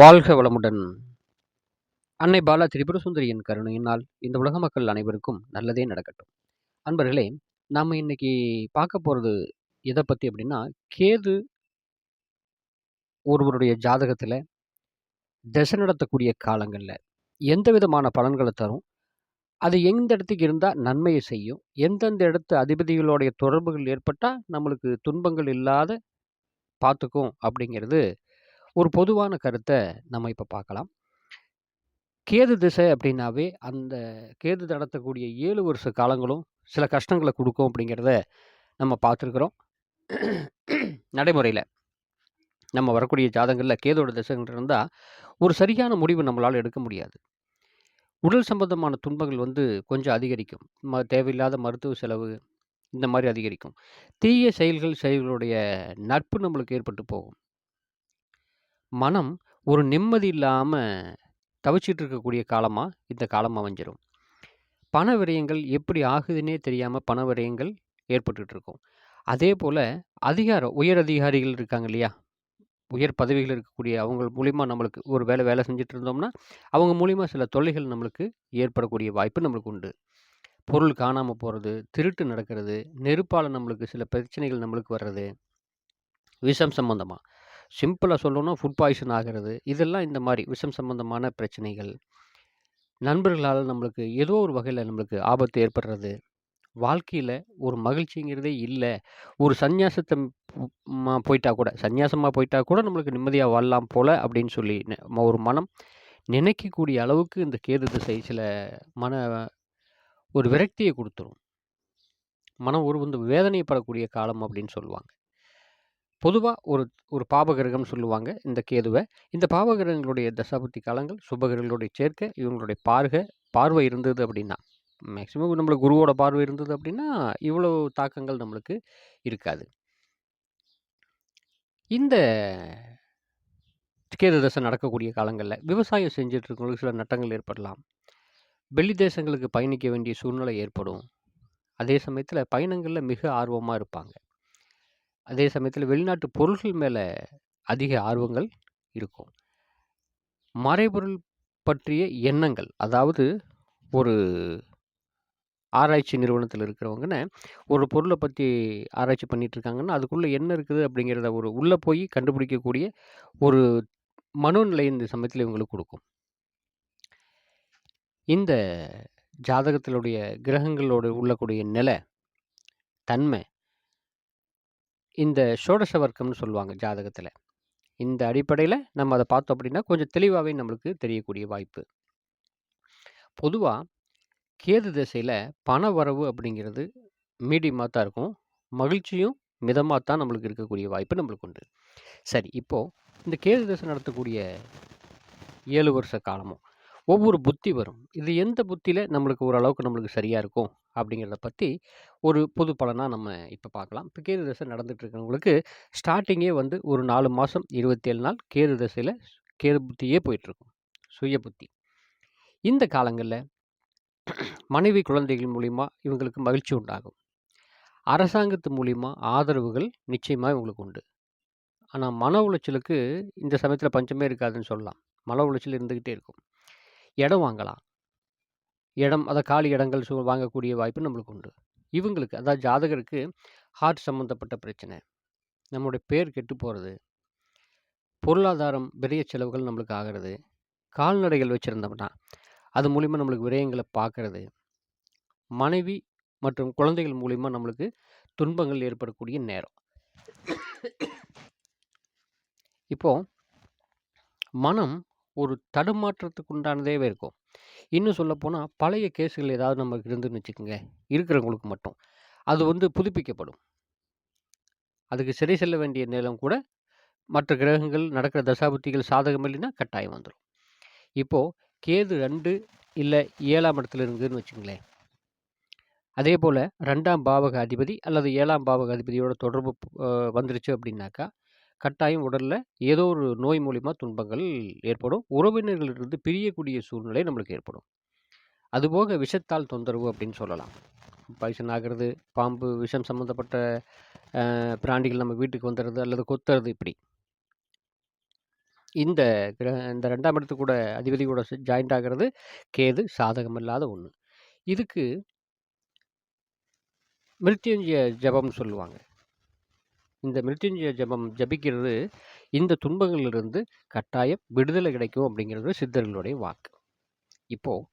வாழ்க வளமுடன். அன்னை பாலா திரிபுர சுந்தரியின் கருணையினால் இந்த உலக மக்கள் அனைவருக்கும் நல்லதே நடக்கட்டும். அன்பர்களே நாம் இன்னைக்கு பார்க்க போகிறது எதை பற்றி அப்படின்னா கேது ஒருவருடைய ஜாதகத்தில் திசை நடத்தக்கூடிய காலங்களில் எந்த விதமான பலன்களை தரும்? அது எந்த இடத்துக்கு இருந்தால் நன்மையை செய்யும்? எந்தெந்த இடத்து அதிபதிகளுடைய தொடர்புகள் ஏற்பட்டால் நம்மளுக்கு துன்பங்கள் இல்லாத பார்த்துக்கும் அப்படிங்கிறது ஒரு பொதுவான கருத்தை நம்ம இப்போ பார்க்கலாம் கேது திசை அப்படின்னாவே அந்த கேது நடத்தக்கூடிய ஏழு வருஷ காலங்களும் சில கஷ்டங்களை கொடுக்கும் அப்படிங்கிறத நம்ம பார்த்துருக்குறோம். நடைமுறையில் நம்ம வரக்கூடிய ஜாதகங்களில் கேதோட திசைகள் இருந்தால் ஒரு சரியான முடிவு நம்மளால் எடுக்க முடியாது. உடல் சம்பந்தமான துன்பங்கள் வந்து கொஞ்சம் அதிகரிக்கும். ம தேவையில்லாத மருத்துவ செலவு இந்த மாதிரி அதிகரிக்கும். தீய செயல்கள் செயல்களுடைய நட்பு நம்மளுக்கு ஏற்பட்டு போகும். மனம் ஒரு நிம்மதி இல்லாமல் தவிச்சிட்டு இருக்கக்கூடிய காலமாக இந்த காலம் அமைஞ்சிரும். பண விரயங்கள் எப்படி ஆகுதுன்னே தெரியாமல் பண விரயங்கள் ஏற்பட்டுட்டு இருக்கும். அதே போல் அதிகாரம் உயர் அதிகாரிகள் இருக்காங்க இல்லையா? உயர் பதவிகள் இருக்கக்கூடிய அவங்க மூலிமா நம்மளுக்கு ஒரு வேலை வேலை செஞ்சுட்டு இருந்தோம்னா அவங்க மூலிமா சில தொல்லைகள் நம்மளுக்கு ஏற்படக்கூடிய வாய்ப்பு நம்மளுக்கு உண்டு. பொருள் காணாமல் போகிறது திருட்டு நடக்கிறது நெருப்பால் நம்மளுக்கு சில பிரச்சனைகள் நம்மளுக்கு வர்றது விஷம் சம்மந்தமாக சிம்பிளாக சொல்லணும்னா ஃபுட் பாய்சன் ஆகிறது. இதெல்லாம் இந்த மாதிரி விஷம் சம்மந்தமான பிரச்சனைகள். நண்பர்களால் நம்மளுக்கு ஏதோ ஒரு வகையில் நம்மளுக்கு ஆபத்து ஏற்படுறது. வாழ்க்கையில் ஒரு மகிழ்ச்சிங்கிறதே இல்லை. ஒரு சந்நியாசத்தை போயிட்டா கூட சந்நியாசமாக போயிட்டா கூட நம்மளுக்கு நிம்மதியாக வாழலாம் போல் அப்படின்னு சொல்லி ஒரு மனம் நினைக்கக்கூடிய அளவுக்கு இந்த கேது திசை சில மன ஒரு விரக்தியை கொடுத்துரும். மனம் ஒரு வந்து வேதனைப்படக்கூடிய காலம் அப்படின்னு சொல்லுவாங்க. பொதுவாக ஒரு ஒரு பாபகிரகம் சொல்லுவாங்க இந்த கேதுவை. இந்த பாபகிரகங்களுடைய தசாபுத்தி காலங்கள் சுபகிரகங்களுடைய சேர்க்கை இவங்களுடைய பார்வை பார்வை இருந்தது அப்படின்னா மேக்சிமம் நம்மளுக்கு குருவோட பார்வை இருந்தது அப்படின்னா இவ்வளோ தாக்கங்கள் நம்மளுக்கு இருக்காது. இந்த கேது தசை நடக்கக்கூடிய காலங்களில் விவசாயம் செஞ்சுட்டு இருக்கவங்களுக்கு சில நட்டங்கள் ஏற்படலாம். வெளி தேசங்களுக்கு பயணிக்க வேண்டிய சூழ்நிலை ஏற்படும். அதே சமயத்தில் பயணங்களில் மிக ஆர்வமாக இருப்பாங்க. அதே சமயத்தில் வெளிநாட்டு பொருள்கள் மேலே அதிக ஆர்வங்கள் இருக்கும். மறைபொருள் பற்றிய எண்ணங்கள் அதாவது ஒரு ஆராய்ச்சி நிறுவனத்தில் இருக்கிறவங்கன்னு ஒரு பொருளை பற்றி ஆராய்ச்சி பண்ணிட்டு இருக்காங்கன்னா அதுக்குள்ளே என்ன இருக்குது அப்படிங்கிறத ஒரு உள்ளே போய் கண்டுபிடிக்கக்கூடிய ஒரு மனோநிலை இந்த சமயத்தில் இவங்களுக்கு கொடுக்கும். இந்த ஜாதகத்தினுடைய கிரகங்களோட உள்ளக்கூடிய நிலை தன்மை இந்த ஷோடச வர்க்கம்னு சொல்லுவாங்க ஜாதகத்தில். இந்த அடிப்படையில் நம்ம அதை பார்த்தோம் அப்படின்னா கொஞ்சம் தெளிவாகவே நம்மளுக்கு தெரியக்கூடிய வாய்ப்பு. பொதுவாக கேது திசையில் பண வரவு அப்படிங்கிறது மீடியமாக தான் இருக்கும். மகிழ்ச்சியும் மிதமாக தான் நம்மளுக்கு இருக்கக்கூடிய வாய்ப்பு நம்மளுக்கு உண்டு. சரி இப்போது இந்த கேது திசை நடத்தக்கூடிய ஏழு வருஷ காலமும் ஒவ்வொரு புத்தி வரும். இது எந்த புத்தியில் நம்மளுக்கு ஓரளவுக்கு நம்மளுக்கு சரியாக இருக்கும்? அப்படிங்கிறத பற்றி ஒரு பொது பலனாக நம்ம இப்போ பார்க்கலாம் இப்போ கேது தசை நடந்துட்டு இருக்கிறவங்களுக்கு ஸ்டார்டிங்கே வந்து ஒரு நாலு மாதம் இருபத்தேழு நாள் கேது தசையில் கேது புத்தியே போயிட்டுருக்கும். சுய புத்தி. இந்த காலங்களில் மனைவி குழந்தைகள் மூலிமா இவங்களுக்கு மகிழ்ச்சி உண்டாகும். அரசாங்கத்து மூலிமா ஆதரவுகள் நிச்சயமாக இவங்களுக்கு உண்டு. ஆனால் மன உளைச்சலுக்கு இந்த சமயத்தில் பஞ்சமே இருக்காதுன்னு சொல்லலாம். மன உளைச்சல் இருந்துக்கிட்டே இருக்கும். இடம் வாங்கலாம். இடம் அதை காலி இடங்கள் சு வாங்கக்கூடிய வாய்ப்பு நம்மளுக்கு உண்டு. இவங்களுக்கு அதாவது ஜாதகருக்கு ஹார்ட் சம்மந்தப்பட்ட பிரச்சனை நம்மளுடைய பேர் கெட்டு போகிறது பொருளாதாரம் விரைய செலவுகள் நம்மளுக்கு ஆகிறது கால்நடைகள் வச்சுருந்தோம்னா அது மூலிமா நம்மளுக்கு விரயங்களை பார்க்கறது மனைவி மற்றும் குழந்தைகள் மூலிமா நம்மளுக்கு துன்பங்கள் ஏற்படக்கூடிய நேரம். இப்போது மனம் ஒரு தடுமாற்றத்துக்கு உண்டானதேவே இருக்கும். இன்னும் சொல்லப்போனால் பழைய கேஸுகள் ஏதாவது நமக்கு இருந்துன்னு வச்சுக்கோங்க இருக்கிறவங்களுக்கு மட்டும். அது வந்து புதுப்பிக்கப்படும். அதுக்கு சிறை செல்ல வேண்டிய நேரம் கூட மற்ற கிரகங்கள் நடக்கிற தசாபுத்திகள் சாதகம் இல்லைன்னா கட்டாயம் வந்துடும் இப்போது கேது ரெண்டு இல்லை ஏழாம் இடத்துல இருக்குதுன்னு வச்சுங்களேன் அதே போல் ரெண்டாம் பாவக அதிபதி அல்லது ஏழாம் பாவக அதிபதியோட தொடர்பு வந்துருச்சு அப்படின்னாக்கா கட்டாயம் உடலில் ஏதோ ஒரு நோய் மூலிமா துன்பங்கள் ஏற்படும். உறவினர்களிலிருந்து பிரியக்கூடிய சூழ்நிலை நம்மளுக்கு ஏற்படும். அதுபோக விஷத்தால் தொந்தரவு அப்படின்னு சொல்லலாம். பாய்சன் ஆகிறது பாம்பு விஷம் சம்மந்தப்பட்ட பிராணிகள் நம்ம வீட்டுக்கு வந்துடுறது அல்லது கொத்துறது இப்படி. இந்த இந்த ரெண்டாம் இடத்து கூட அதிபதி கூட ஜாயிண்ட் ஆகிறது கேது சாதகம் இல்லாத ஒன்று இதுக்கு மிருத்யுஞ்சய ஜெபம்னு சொல்லுவாங்க. இந்த மிருத்யுஞ்சய ஜெபம் ஜபிக்கிறது இந்த துன்பங்களிலிருந்து கட்டாயம் விடுதலை கிடைக்கும் அப்படிங்கிறது சித்தர்களுடைய வாக்கு. இப்போது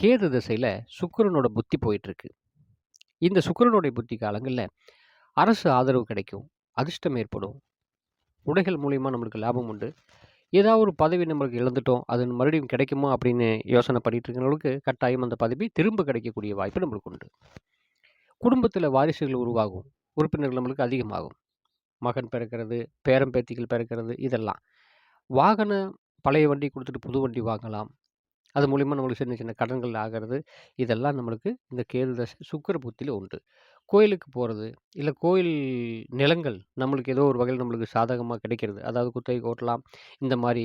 கேது திசையில் சுக்கரனோட புத்தி போயிட்டுருக்கு. இந்த சுக்கிரனுடைய புத்தி காலங்களில் அரசு ஆதரவு கிடைக்கும். அதிர்ஷ்டம் ஏற்படும். உடைகள் மூலிமா நம்மளுக்கு லாபம் உண்டு. ஏதாவது ஒரு பதவி நம்மளுக்கு இழந்துட்டோம். அது மறுபடியும் கிடைக்குமா அப்படின்னு யோசனை பண்ணிட்டு இருக்கிறவங்களுக்கு கட்டாயம் அந்த பதவி திரும்ப கிடைக்கக்கூடிய வாய்ப்பு நம்மளுக்கு உண்டு. குடும்பத்தில் வாரிசுகள் உருவாகும். உறுப்பினர்கள் நம்மளுக்கு அதிகமாகும். மகன் பிறக்கிறது, பேரம் பேத்திகள் பிறக்கிறது இதெல்லாம். வாகனம் பழைய வண்டி கொடுத்துட்டு புது வண்டி வாங்கலாம். அது மூலிமா நம்மளுக்கு சின்ன சின்ன கடன்கள் ஆகிறது இதெல்லாம் நம்மளுக்கு இந்த கேது தசை சுக்கிர புத்தியில் உண்டு. கோயிலுக்கு போகிறது இல்லை கோயில் நிலங்கள் நம்மளுக்கு ஏதோ ஒரு வகையில் நம்மளுக்கு சாதகமாக கிடைக்கிறது. அதாவது குத்தகை ஓட்டலாம். இந்த மாதிரி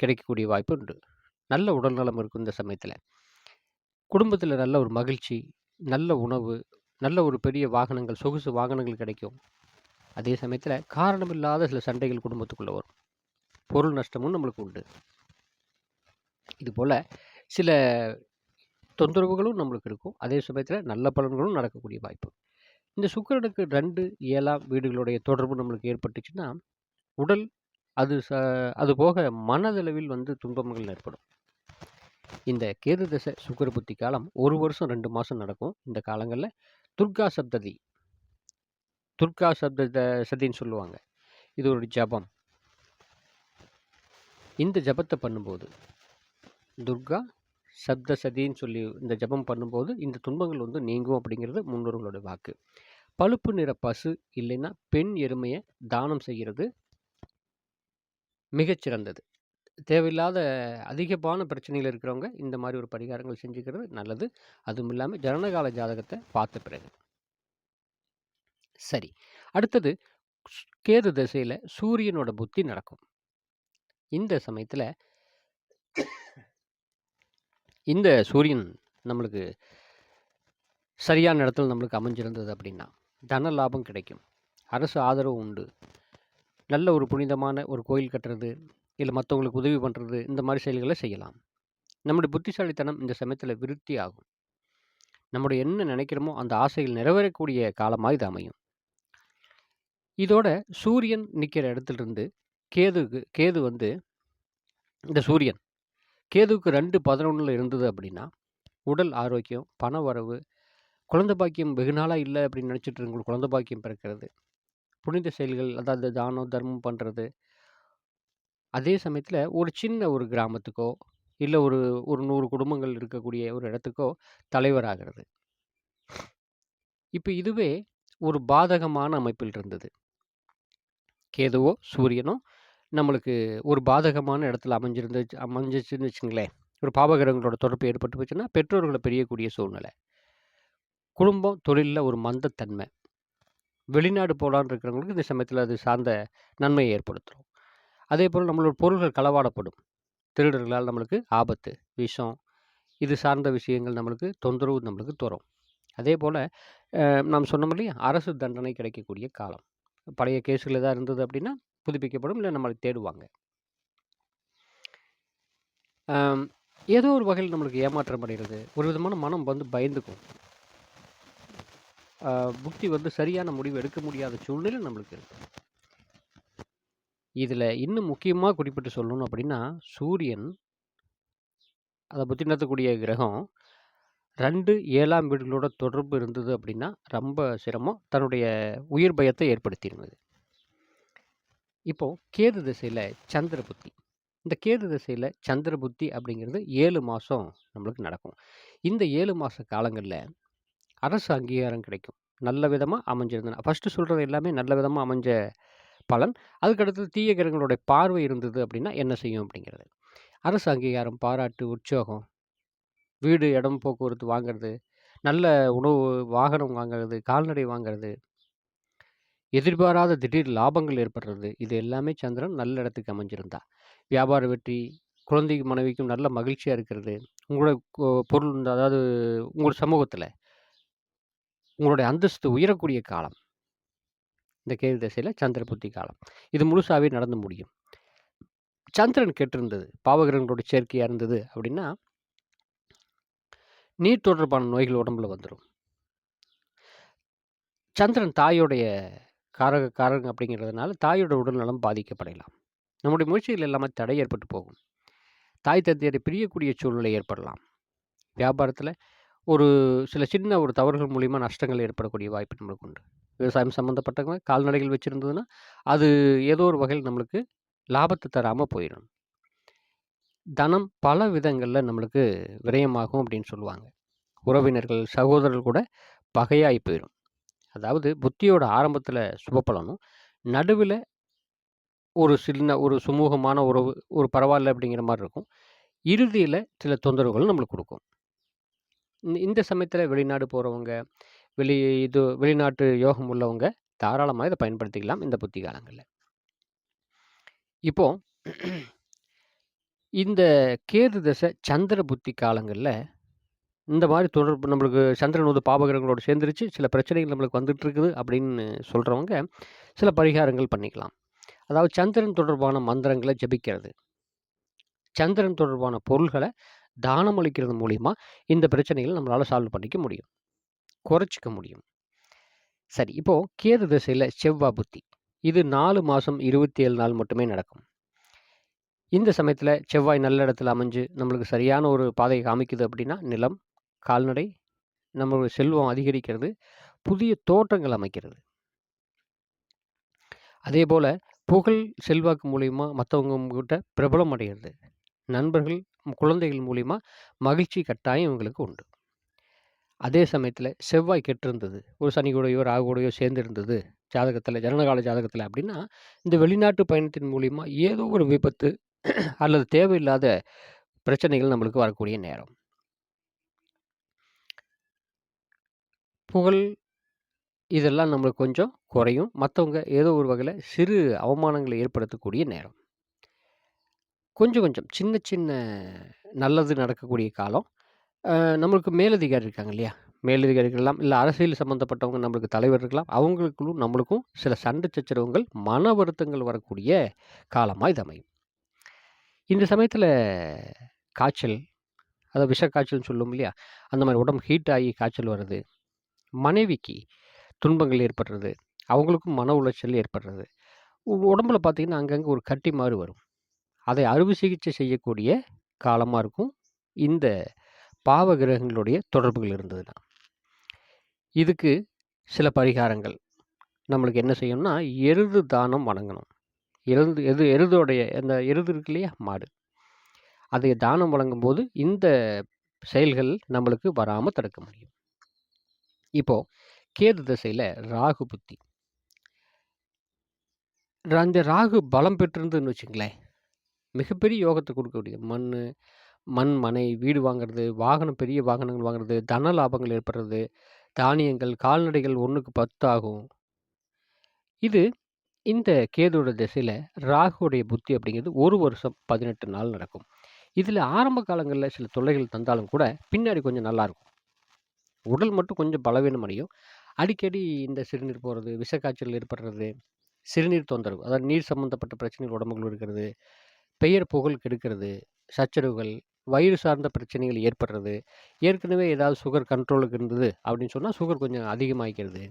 கிடைக்கக்கூடிய வாய்ப்பு உண்டு. நல்ல உடல்நலம் இருக்கும் இந்த சமயத்தில் குடும்பத்தில் நல்ல ஒரு மகிழ்ச்சி, நல்ல உணவு, நல்ல ஒரு பெரிய வாகனங்கள், சொகுசு வாகனங்கள் கிடைக்கும். அதே சமயத்தில் காரணமில்லாத சில சண்டைகள் குடும்பத்துக்குள்ளே வரும். பொருள் நஷ்டமும் நம்மளுக்கு உண்டு. இதுபோல் சில தொந்தரவுகளும் நம்மளுக்கு இருக்கும். அதே சமயத்தில் நல்ல பலன்களும் நடக்கக்கூடிய வாய்ப்பு. இந்த சுக்கரனுக்கு ரெண்டு ஏழாம் வீடுகளுடைய தொடர்பு நம்மளுக்கு ஏற்பட்டுச்சுன்னா, உடல் அது ச அது போக மனதளவில் வந்து துன்பங்கள் ஏற்படும். இந்த கேது தசை சுக்கர புத்தி காலம் ஒரு வருஷம் ரெண்டு மாதம் நடக்கும். இந்த காலங்களில் துர்கா சப்ததி. துர்கா சப்த சதின்னு சொல்லுவாங்க. இது ஒரு ஜபம். இந்த ஜபத்தை பண்ணும்போது, துர்கா சப்த சதின்னு சொல்லி இந்த ஜபம் பண்ணும்போது, இந்த துன்பங்கள் வந்து நீங்கும் அப்படிங்கிறது முன்னோர்களோட வாக்கு. பழுப்பு நிற பசு இல்லைன்னா பெண் எருமையை தானம் செய்கிறது மிகச்சிறந்தது. தேவையில்லாத அதிகமான பிரச்சனைகள் இருக்கிறவங்க இந்த மாதிரி ஒரு பரிகாரங்கள் செஞ்சுக்கிறது நல்லது. அதுவும் இல்லாமல் ஜனனகால ஜாதகத்தை பார்த்த பிறகு. சரி. அடுத்தது கேது திசையில் சூரியனோட புத்தி நடக்கும். இந்த சமயத்தில் இந்த சூரியன் நம்மளுக்கு சரியான இடத்துல நம்மளுக்கு அமைஞ்சிருந்தது அப்படின்னா, தன லாபம் கிடைக்கும். அரசு ஆதரவு உண்டு. நல்ல ஒரு புனிதமான ஒரு கோயில் கட்டுறது, இல்லை மற்றவங்களுக்கு உதவி பண்ணுறது இந்த மாதிரி செயல்களை செய்யலாம். நம்முடைய புத்திசாலித்தனம் இந்த சமயத்தில் விருத்தி ஆகும். நம்முடைய என்ன நினைக்கிறோமோ அந்த ஆசைகள் நிறைவேறக்கூடிய காலமாக இது அமையும். இதோட சூரியன் நிற்கிற இடத்திலிருந்து கேதுக்கு கேது வந்து இந்த சூரியன் கேதுவுக்கு 2, 11ல இருந்தது அப்படின்னா, உடல் ஆரோக்கியம், பண வரவு, குழந்தை பாக்கியம் வெகு நாளாக இல்லை அப்படின்னு நினச்சிட்டு இருக்கவங்களுக்கு குழந்தை பாக்கியம் பிறக்கிறது. புனித செயல்கள் அதாவது தானம், தர்மம் பண்ணுறது அதே சமயத்தில் ஒரு சின்ன ஒரு கிராமத்துக்கோ, இல்லை ஒரு ஒரு நூறு குடும்பங்கள் இருக்கக்கூடிய ஒரு இடத்துக்கோ தலைவராகிறது. இப்போ இதுவே ஒரு பாதகமான அமைப்பில் இருந்தது. கேதுவோ, சூரியனோ நம்மளுக்கு ஒரு பாதகமான இடத்துல அமைஞ்சிருந்துச்சு அமைஞ்சிச்சுன்னு வச்சுங்களேன். ஒரு பாவகிரகங்களோட தொடர்பு ஏற்பட்டு போச்சுன்னா, பெற்றோர்களை பெரியக்கூடிய சூழ்நிலை. குடும்பம், தொழிலில் ஒரு மந்தத்தன்மை. வெளிநாடு போலான்னு இருக்கிறவங்களுக்கு இந்த சமயத்தில் அது சார்ந்த நன்மையை ஏற்படுத்தும். அதேபோல நம்மளோட பொருள்கள் களவாடப்படும். திருடர்களால் நம்மளுக்கு ஆபத்து, விஷம் இது சார்ந்த விஷயங்கள் நம்மளுக்கு தொந்தரவு நம்மளுக்கு தரும். அதே போல் நாம் சொன்னோம் இல்லையா? அரசு தண்டனை கிடைக்கக்கூடிய காலம். பழைய கேஸ்கள் ஏதாவது இருந்தது அப்படின்னா, புதுப்பிக்கப்படும். இல்லை நம்மளை தேடுவாங்க. ஏதோ ஒரு வகையில் நம்மளுக்கு ஏமாற்றம் அடைகிறது ஒரு விதமான மனம் வந்து பயந்துக்கும். புக்தி புத்தி வந்து சரியான முடிவு எடுக்க முடியாத சூழ்நிலை நம்மளுக்கு இருக்கு. இதில் இன்னும் முக்கியமாக குறிப்பிட்டு சொல்லணும் அப்படின்னா, சூரியன் அதை புத்தி நடத்தக்கூடிய கிரகம் 2, 7ஆம் வீடுகளோட தொடர்பு இருந்தது அப்படின்னா, ரொம்ப சிரமம். தன்னுடைய உயிர் பயத்தை ஏற்படுத்தியிருந்தது இப்போது கேது திசையில் சந்திர புத்தி. இந்த கேது திசையில் சந்திர புத்தி அப்படிங்கிறது ஏழு மாதம் நம்மளுக்கு நடக்கும். இந்த ஏழு மாத காலங்களில் அரசு அங்கீகாரம் கிடைக்கும். நல்ல விதமாக அமைஞ்சிருந்தன ஃபர்ஸ்ட்டு சொல்கிறது எல்லாமே நல்ல விதமாக அமைஞ்ச பலன். அதுக்கு அடுத்தது தீய கிரகங்களுடைய பார்வை இருந்தது அப்படின்னா என்ன செய்யும் அப்படிங்கிறது. அரசு அங்கீகாரம், பாராட்டு, உற்சோகம் வீடு, இடம், போக்குவரத்து வாங்குறது, நல்ல உணவு, வாகனம் வாங்குறது, கால்நடை வாங்குறது. எதிர்பாராத திடீர் லாபங்கள் ஏற்படுறது. இது எல்லாமே சந்திரன் நல்ல இடத்துக்கு அமைஞ்சிருந்தா. வியாபார வெற்றி, குழந்தைக்கு மனைவிக்கும் நல்ல மகிழ்ச்சியாக இருக்கிறது. உங்களோட பொருள் அதாவது உங்களோட சமூகத்தில் உங்களுடைய அந்தஸ்து உயரக்கூடிய காலம். இந்த கேது திசையில் சந்திர புத்தி காலம். இது முழுசாகவே நடந்து முடியும். சந்திரன் கெட்டிருந்தது. பாவகிரகங்களோட சேர்க்கையாக இருந்தது அப்படின்னா நீர் தொடர்பான நோய்கள் உடம்புல வந்துடும் சந்திரன் தாயோடைய காரக காரகம் அப்படிங்கிறதுனால தாயோட உடல்நலம் பாதிக்கப்படலாம். நம்முடைய முயற்சிகள் இல்லாமல் தடை ஏற்பட்டு போகும். தாய் தந்தையரை பிரியக்கூடிய சூழ்நிலை ஏற்படலாம். வியாபாரத்தில் ஒரு சில சின்ன ஒரு தவறுகள் மூலிமா நஷ்டங்கள் ஏற்படக்கூடிய வாய்ப்பு நம்மளுக்கு உண்டு. விவசாயம் சம்மந்தப்பட்டவங்க கால்நடைகள் வச்சுருந்ததுன்னா அது ஏதோ ஒரு வகையில் நம்மளுக்கு லாபத்தை தராமல் போயிடும் தனம் பல விதங்களில் நம்மளுக்கு விரயமாகும் அப்படின்னு சொல்லுவாங்க. உறவினர்கள், சகோதரர்கள் கூட பகையாகி போயிடும் அதாவது புத்தியோட ஆரம்பத்தில் சுபப்பலனும் நடுவில் ஒரு சின்ன ஒரு சுமூகமான உறவு, ஒரு பரவாயில்ல அப்படிங்கிற மாதிரி இருக்கும். இறுதியில் சில தொந்தரவுகள் நம்மளுக்கு கொடுக்கும் இந்த சமயத்தில் வெளிநாடு போகிறவங்க வெளி இது வெளிநாட்டு யோகம் உள்ளவங்க தாராளமாக இதை பயன்படுத்திக்கலாம் இந்த புத்தி காலங்களில் இப்போது இந்த கேது தசை சந்திர புத்தி காலங்களில் இந்த மாதிரி தொடர்பு நம்மளுக்கு சந்திரன் வந்து பாவகிரகங்களோட சேர்ந்துருச்சு, சில பிரச்சனைகள் நம்மளுக்கு வந்துட்டு இருக்குது அப்படின்னு சொல்கிறவங்க சில பரிகாரங்கள் பண்ணிக்கலாம். அதாவது சந்திரன் தொடர்பான மந்திரங்களை ஜெபிக்கிறது. சந்திரன் தொடர்பான பொருள்களை தானம் அளிக்கிறது மூலிமா இந்த பிரச்சனைகளை நம்மளால் சால்வ் பண்ணிக்க முடியும். குறைச்சிக்க முடியும். சரி, இப்போது கேது திசையில் செவ்வா புத்தி. இது நாலு மாதம் இருபத்தி ஏழு நாள் மட்டுமே நடக்கும். இந்த சமயத்தில் செவ்வாய் நல்ல இடத்துல அமைஞ்சு, நம்மளுக்கு சரியான ஒரு பாதையை காமிக்குது அப்படின்னா, நிலம், கால்நடை, நம்மளுடைய செல்வம் அதிகரிக்கிறது, புதிய தோட்டங்கள் அமைக்கிறது. அதே போல் புகழ், செல்வாக்கு மூலயமா மற்றவங்க கிட்ட பிரபலம் அடைகிறது நண்பர்கள், குழந்தைகள் மூலியமா மகிழ்ச்சி கட்டாயம் இவங்களுக்கு உண்டு. அதே சமயத்தில் செவ்வாய் கெட்டிருந்தது. ஒரு சனி கூடயோ, ராகு கூடயோ சேர்ந்திருந்தது ஜாதகத்தில் ஜனனகால ஜாதகத்தில் அப்படின்னா, இந்த வெளிநாட்டு பயணத்தின் மூலிமா ஏதோ ஒரு விபத்து அல்லது தேவையில்லாத பிரச்சனைகள் நம்மளுக்கு வரக்கூடிய நேரம். புகழ் இதெல்லாம் நம்மளுக்கு கொஞ்சம் குறையும். மற்றவங்க ஏதோ ஒரு வகையில் சிறு அவமானங்களை ஏற்படுத்தக்கூடிய நேரம். கொஞ்சம் கொஞ்சம் சின்ன சின்ன நல்லது நடக்கக்கூடிய காலம். நம்மளுக்கு மேலதிகாரி இருக்காங்க இல்லையா? மேலதிகாரிகள்லாம் இல்லை அரசியல் சம்மந்தப்பட்டவங்க நம்மளுக்கு தலைவர் இருக்கலாம். அவங்களுக்குள்ளும் நம்மளுக்கும் சில சண்டை சச்சரவுகள், மன வருத்தங்கள் வரக்கூடிய காலமாக இது அமையும். இந்த சமயத்தில் காய்ச்சல், அதாவது விஷ காய்ச்சல்னு சொல்லுவோம் இல்லையா? அந்த மாதிரி உடம்பு ஹீட் ஆகி காய்ச்சல் வருது. மனைவிக்கு துன்பங்கள் ஏற்படுறது. அவங்களுக்கும் மன உளைச்சல் ஏற்படுறது. உ உடம்புல பார்த்தீங்கன்னா, அங்கங்கே ஒரு கட்டி மாதிரி வரும். அதை அறுவை சிகிச்சை செய்யக்கூடிய காலமாக இருக்கும். இந்த பாவ கிரகங்களுடைய தொடர்புகள் இருந்ததுன்னா. இதுக்கு சில பரிகாரங்கள். நம்மளுக்கு என்ன செய்யணும்னா, எருது தானம் வணங்கணும் எருது எது எருதோடைய அந்த எருது இருக்கு இல்லையா? மாடு. அதை தானம் வழங்கும்போது இந்த செயல்கள் நம்மளுக்கு வராமல் தடுக்க முடியும். இப்போ கேது திசையில் ராகு புத்தி. அந்த ராகு பலம் பெற்றிருந்ததுன்னு வச்சுங்களேன் மிகப்பெரிய யோகத்தை கொடுக்கக்கூடிய மண் மண், மனை, வீடு வாங்குறது, வாகனம் பெரிய வாகனங்கள் வாங்குறது, தன லாபங்கள் ஏற்படுறது, தானியங்கள், கால்நடைகள் 1க்கு 10 ஆகும். இது இந்த கேதுவோட திசையில் ராகுடைய புத்தி அப்படிங்கிறது ஒரு வருஷம் 18 நாள் நடக்கும். இதில் ஆரம்ப காலங்களில் சில தொல்லைகள் தந்தாலும் கூட, பின்னாடி கொஞ்சம் நல்லாயிருக்கும் உடல் மட்டும் கொஞ்சம் பலவீனம் அடையும். அடிக்கடி இந்த சிறுநீர் போகிறது விஷக்காய்ச்சல் ஏற்படுறது, சிறுநீர் தொந்தரவு, அதாவது நீர் சம்மந்தப்பட்ட பிரச்சனைகள் உடம்புகள் இருக்கிறது, பெயர் புகழ் கெடுக்கிறது, சச்சரவுகள், வயிறு சார்ந்த பிரச்சனைகள் ஏற்படுறது, ஏற்கனவே ஏதாவது சுகர் கண்ட்ரோலுக்கு இருந்தது அப்படின்னு சொன்னால் சுகர் கொஞ்சம் அதிகமாயிக்கிறது.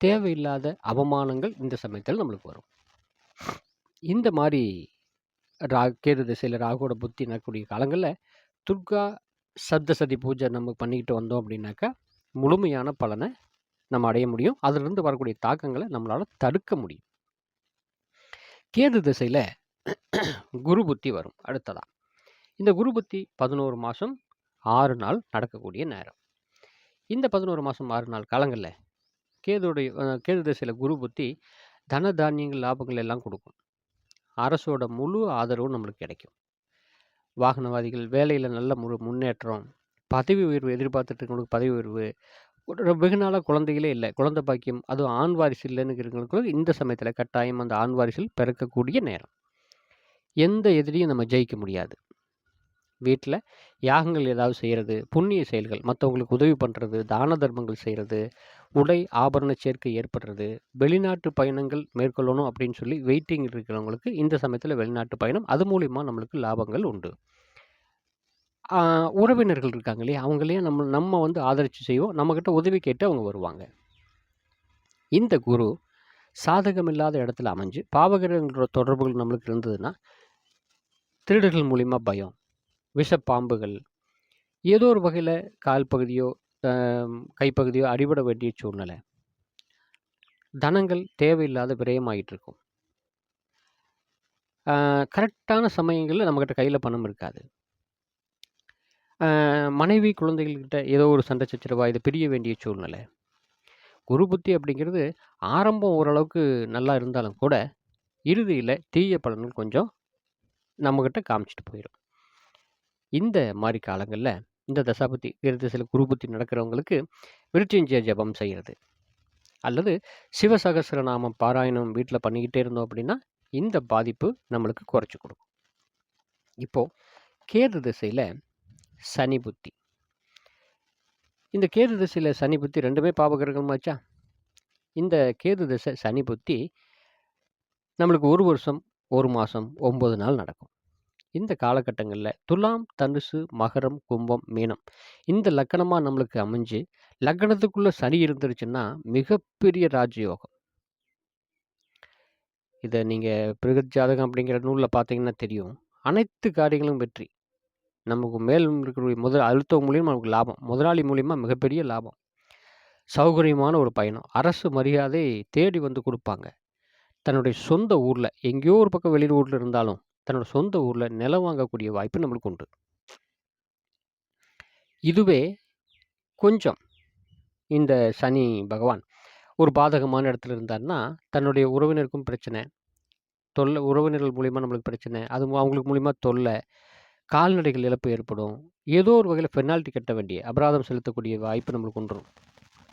தேவையில்லாத அவமானங்கள் இந்த சமயத்தில் நம்மளுக்கு வரும். இந்த மாதிரி ரா கேது திசையில் ராகுவோட புத்தி நடக்கக்கூடிய காலங்களில் துர்கா சப்தசதி பூஜை நம்ம பண்ணிக்கிட்டு வந்தோம் அப்படின்னாக்கா, முழுமையான பலனை நம்ம அடைய முடியும். அதிலிருந்து வரக்கூடிய தாக்கங்களை நம்மளால் தடுக்க முடியும். கேது திசையில் குரு புத்தி வரும் அடுத்ததாக இந்த குரு புத்தி பதினோரு மாதம் ஆறு நாள் நடக்கக்கூடிய நேரம். இந்த பதினோரு மாதம் ஆறு நாள் காலங்களில் கேதுடைய கேது தசையில் குரு புத்தி தன, தானியங்கள், லாபங்கள் எல்லாம் கொடுக்கும் அரசோட முழு ஆதரவும் நம்மளுக்கு கிடைக்கும். வாகனவாதிகள், வேலையில் நல்ல முழு முன்னேற்றம், பதவி உயர்வு எதிர்பார்த்துட்டு இருக்கவங்களுக்கு பதவி உயர்வு, ஒரு வெகு நாளாக குழந்தைகளே இல்லை குழந்தை பாக்கியம், அதுவும் ஆண் வாரிசு இல்லைன்னு இருக்கிறவங்களுக்கு இந்த சமயத்தில் கட்டாயம் அந்த ஆண் வாரிசில் பிறக்கக்கூடிய நேரம். எந்த எதிரியும் நம்ம ஜெயிக்க முடியாது. வீட்டில் யாகங்கள் ஏதாவது செய்கிறது புண்ணிய செயல்கள் மற்றவங்களுக்கு உதவி பண்ணுறது தான தர்மங்கள் செய்கிறது உடை ஆபரண சேர்க்கை ஏற்படுறது வெளிநாட்டு பயணங்கள் மேற்கொள்ளணும் அப்படின்னு சொல்லி வெயிட்டிங் இருக்கிறவங்களுக்கு இந்த சமயத்தில் வெளிநாட்டு பயணம் அது மூலிமா நம்மளுக்கு லாபங்கள் உண்டு. உறவினர்கள் இருக்காங்க இல்லையா? அவங்களையே நம்ம நம்ம வந்து ஆதரித்து செய்வோம். நம்மக்கிட்ட உதவி கேட்டு அவங்க வருவாங்க. இந்த குரு சாதகம் இல்லாத இடத்துல அமைஞ்சு பாவகிரகங்களோட தொடர்புகள் நம்மளுக்கு இருந்ததுன்னா திருடர்கள் மூலிமா பயம் விஷப்பாம்புகள். ஏதோ ஒரு வகையில் கால் பகுதியோ கைப்பகுதியோ அடிபட வேண்டிய சூழ்நிலை. தனங்கள் தேவையில்லாத விரயமாகிட்டு இருக்கும். கரெக்டான சமயங்களில் நம்மக்கிட்ட கையில் பணம் இருக்காது. மனைவி குழந்தைகள்கிட்ட ஏதோ ஒரு சண்டை சச்சரவா இது பிரிய வேண்டிய சூழ்நிலை. குரு புத்தி அப்படிங்கிறது ஆரம்பம் ஓரளவுக்கு நல்லா இருந்தாலும் கூட இறுதியில் தீய பலன்கள் கொஞ்சம் நம்மக்கிட்ட காமிச்சிட்டு போயிடும் இந்த மாதிரி காலங்களில் இந்த தசாபதி வேறு சில குருபுத்தி நடக்கிறவங்களுக்கு விருச்சிஞ்சிய ஜபம் செய்கிறது அல்லது சிவசகசிரநாமம் பாராயணம் வீட்டில் பண்ணிக்கிட்டே இருந்தோம் அப்படின்னா இந்த பாதிப்பு நம்மளுக்கு குறைச்சி கொடுக்கும். இப்போது கேது திசையில் சனி புத்தி. இந்த கேது திசையில் சனி புத்தி ரெண்டுமே பாபகிரகமாச்சா இந்த கேது திசை சனி புத்தி நம்மளுக்கு ஒரு வருஷம் ஒரு மாதம் ஒம்பது நாள் நடக்கும். இந்த காலகட்டங்களில் துலாம் தனுசு மகரம் கும்பம் மீனம் இந்த லக்கணமாக நம்மளுக்கு அமைஞ்சு லக்கணத்துக்குள்ளே சனி இருந்துருச்சுன்னா மிகப்பெரிய ராஜயோகம். இதை நீங்கள் பிருகத் ஜாதகம் அப்படிங்கிற நூலில் பார்த்தீங்கன்னா தெரியும். அனைத்து காரியங்களும் வெற்றி. நமக்கு மேல் இருக்கக்கூடிய முதல் அழுத்தம் மூலியம் நமக்கு லாபம். முதலாளி மூலியமாக மிகப்பெரிய லாபம். சௌகரியமான ஒரு பயணம். அரசு மரியாதை தேடி வந்து கொடுப்பாங்க. தன்னுடைய சொந்த ஊரில் எங்கேயோ ஒரு பக்கம் வெளியூரில் இருந்தாலும் தன்னோட சொந்த ஊரில் நிலம் வாங்கக்கூடிய வாய்ப்பு நம்மளுக்கு உண்டு. இதுவே கொஞ்சம் இந்த சனி பகவான் ஒரு பாதகமான இடத்துல இருந்தார்னா தன்னுடைய உறவினருக்கும் பிரச்சனை தொல்லை உறவினர்கள் மூலிமா நம்மளுக்கு பிரச்சனை அது அவங்களுக்கு மூலிமா தொல்லை கால்நடைகள் இழப்பு ஏற்படும் ஏதோ ஒரு வகையில் பெனால்ட்டி கட்ட வேண்டிய அபராதம் செலுத்தக்கூடிய வாய்ப்பு நம்மளுக்கு கொண்டுரும்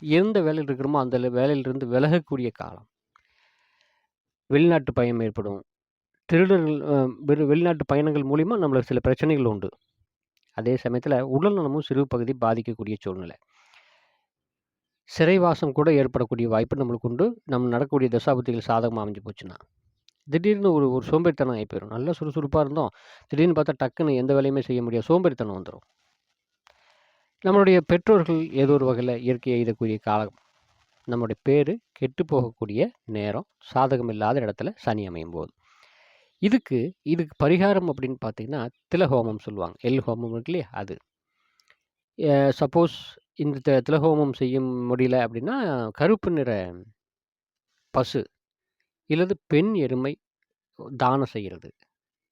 எந்த வேலையில் இருக்கிறோமோ அந்த வேலையிலிருந்து விலகக்கூடிய காலம். வெளிநாட்டு பயம் ஏற்படும் திருடர்கள் வெறு வெளிநாட்டு பயணங்கள் மூலிமா நம்மளுக்கு சில பிரச்சனைகள் உண்டு. அதே சமயத்தில் உடல் நலமும் சிறு பகுதி பாதிக்கக்கூடிய சூழ்நிலை. சிறைவாசம் கூட ஏற்படக்கூடிய வாய்ப்பு நம்மளுக்கு உண்டு. நம்ம நடக்கக்கூடிய தசாபுத்திகள் சாதகமாக அமைஞ்சு போச்சுன்னா. திடீர்னு ஒரு ஒரு சோம்பேறித்தனம் ஆகி போயிடும் நல்லா சுறுசுறுப்பாக இருந்தோம். திடீர்னு பார்த்தா டக்குன்னு எந்த வேலையுமே செய்ய முடியாது சோம்பேறித்தனம் வந்துடும் நம்மளுடைய பெற்றோர்கள் ஏதோ ஒரு வகையில் இயற்கை எய்தக்கூடிய காலம். நம்மளுடைய பேர் கெட்டு போகக்கூடிய நேரம் சாதகம் இல்லாத இடத்துல சனி அமையும் போது. இதுக்கு இதுக்கு பரிகாரம் அப்படின்னு பார்த்தீங்கன்னா திலஹோமம் சொல்லுவாங்க. எல் ஹோமம் இருக்கு இல்லையா அது. சப்போஸ் இந்த த திலஹோமம் செய்யும் முடியல அப்படின்னா கருப்பு நிற பசு இல்லது பெண் எருமை தானம் செய்கிறது.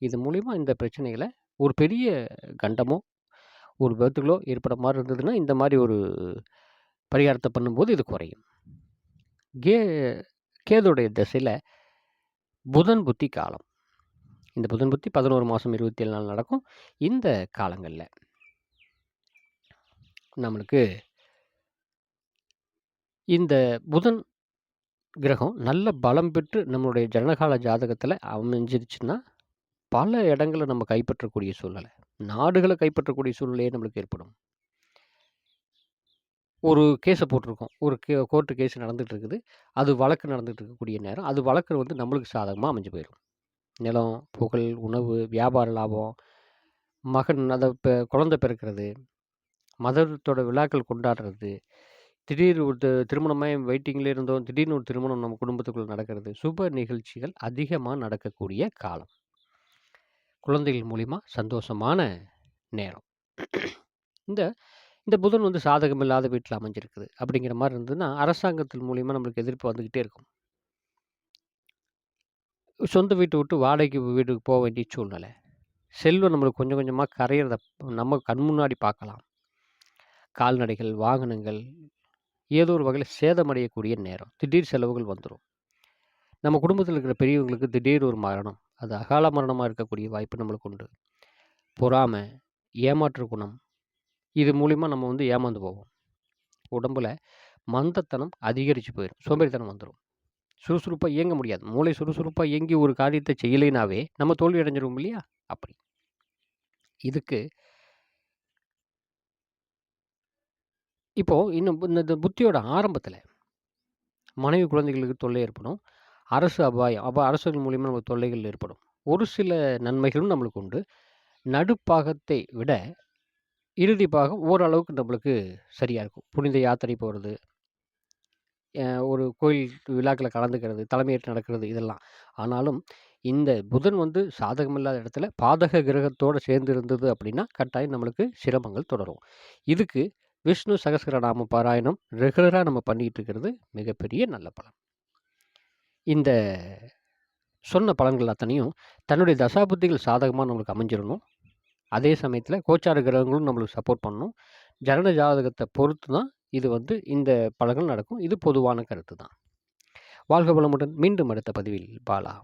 இது மூலிமா இந்த பிரச்சனைகளை ஒரு பெரிய கண்டமோ ஒரு விபத்துகளோ ஏற்பட மாதிரி இருந்ததுன்னா இந்த மாதிரி ஒரு பரிகாரத்தை பண்ணும்போது இது குறையும். கே கேதுடைய திசையில் புதன் புத்தி காலம். இந்த புதன் புத்தி பதினோரு மாதம் இருபத்தி ஏழு நாள் நடக்கும். இந்த காலங்களில் நம்மளுக்கு இந்த புதன் கிரகம் நல்ல பலம் பெற்று நம்மளுடைய ஜனகால ஜாதகத்தில் அமைஞ்சிருச்சுன்னா பல இடங்களை நம்ம கைப்பற்றக்கூடிய சூழ்நிலை நாடுகளை கைப்பற்றக்கூடிய சூழ்நிலையே நம்மளுக்கு ஏற்படும். ஒரு கேஸை போட்டிருக்கோம். ஒரு கே கோர்ட்டு கேஸ் நடந்துகிட்டு இருக்குது. அது வழக்கு நடந்துகிட்டு இருக்கக்கூடிய நேரம். அது வழக்கு வந்து நம்மளுக்கு சாதகமாக அமைஞ்சு போயிடும் நிலம் புகழ் உணவு வியாபார லாபம் மகன் அதை இப்போ குழந்த பிறக்கிறது மதத்தோட விழாக்கள் கொண்டாடுறது திடீர் ஒரு திருமணமாக வெயிட்டிங்கில் இருந்தோம் திடீர்னு ஒரு திருமணம் நம்ம குடும்பத்துக்குள்ளே நடக்கிறது சுப நிகழ்ச்சிகள் அதிகமாக நடக்கக்கூடிய காலம். குழந்தைகள் மூலிமா சந்தோஷமான நேரம். இந்த இந்த புதன் வந்து சாதகம் இல்லாத வீட்டில் அமைஞ்சிருக்குது அப்படிங்கிற மாதிரி இருந்ததுன்னா அரசாங்கத்தின் மூலிமா நம்மளுக்கு எதிர்ப்பு வந்துக்கிட்டே இருக்கும். சொந்த வீட்டை விட்டு வாடகைக்கு வீட்டுக்கு போக வேண்டிய சூழ்நிலை. செல்வம் நம்மளுக்கு கொஞ்சம் கொஞ்சமாக கரையிறத நம்ம கண் முன்னாடி பார்க்கலாம். கால்நடைகள் வாகனங்கள் ஏதோ ஒரு வகையில் சேதமடையக்கூடிய நேரம். திடீர் செலவுகள் வந்துடும் நம்ம குடும்பத்தில் இருக்கிற பெரியவங்களுக்கு திடீர் ஒரு மரணம். அது அகால மரணமாக இருக்கக்கூடிய வாய்ப்பு நம்மளுக்கு உண்டு. பொறாமை ஏமாற்று குணம் இது மூலிமா நம்ம வந்து ஏமாந்து போவோம். உடம்பில் மந்தத்தனம் அதிகரித்து போயிடும் சோம்பேறித்தனம் வந்துடும் சுறுசுறுப்பாக இயங்க முடியாது. மூளை சுறுசுறுப்பாக இயங்கி ஒரு காரியத்தை செய்யலைனாவே நம்ம தோல்வி அடைஞ்சிருவோம் இல்லையா? அப்படி. இதுக்கு இப்போது இன்னும் இந்த புத்தியோட ஆரம்பத்தில் மனைவி குழந்தைகளுக்கு தொல்லை ஏற்படும். அரசு அபாயம் அப்போ அரசுகள் மூலிமா நம்ம தொல்லைகள் ஏற்படும். ஒரு சில நன்மைகளும் நம்மளுக்கு உண்டு. நடுப்பாகத்தை விட இறுதி பாகம் ஓரளவுக்கு நம்மளுக்கு சரியாக இருக்கும். புனித யாத்திரை போகிறது ஒரு கோயில் விழாக்கள கலந்துக்கிறது, தலைமையேற்று நடக்கிறது இதெல்லாம். ஆனாலும் இந்த புதன் வந்து சாதகமில்லாத இடத்துல பாதக கிரகத்தோடு சேர்ந்து இருந்தது அப்படின்னா, கட்டாயம் நம்மளுக்கு சிரமங்கள் தொடரும். இதுக்கு விஷ்ணு சகஸ்ரநாம பாராயணம் ரெகுலராக நம்ம பண்ணிகிட்டு இருக்கிறது மிகப்பெரிய நல்ல பலன். இந்த சொன்ன பலன்கள் அத்தனையும் தன்னுடைய தசாபுத்திகள் சாதகமாக நம்மளுக்கு அமைஞ்சிடணும் அதே சமயத்தில் கோச்சார கிரகங்களும் நம்மளுக்கு சப்போர்ட் பண்ணணும். ஜனன ஜாதகத்தை பொறுத்து தான் இது வந்து இந்த பலன்கள் நடக்கும். இது பொதுவான கருத்து தான். வாழ்க வளமுடன். மீண்டும் அடுத்த பதிவில் பாலா.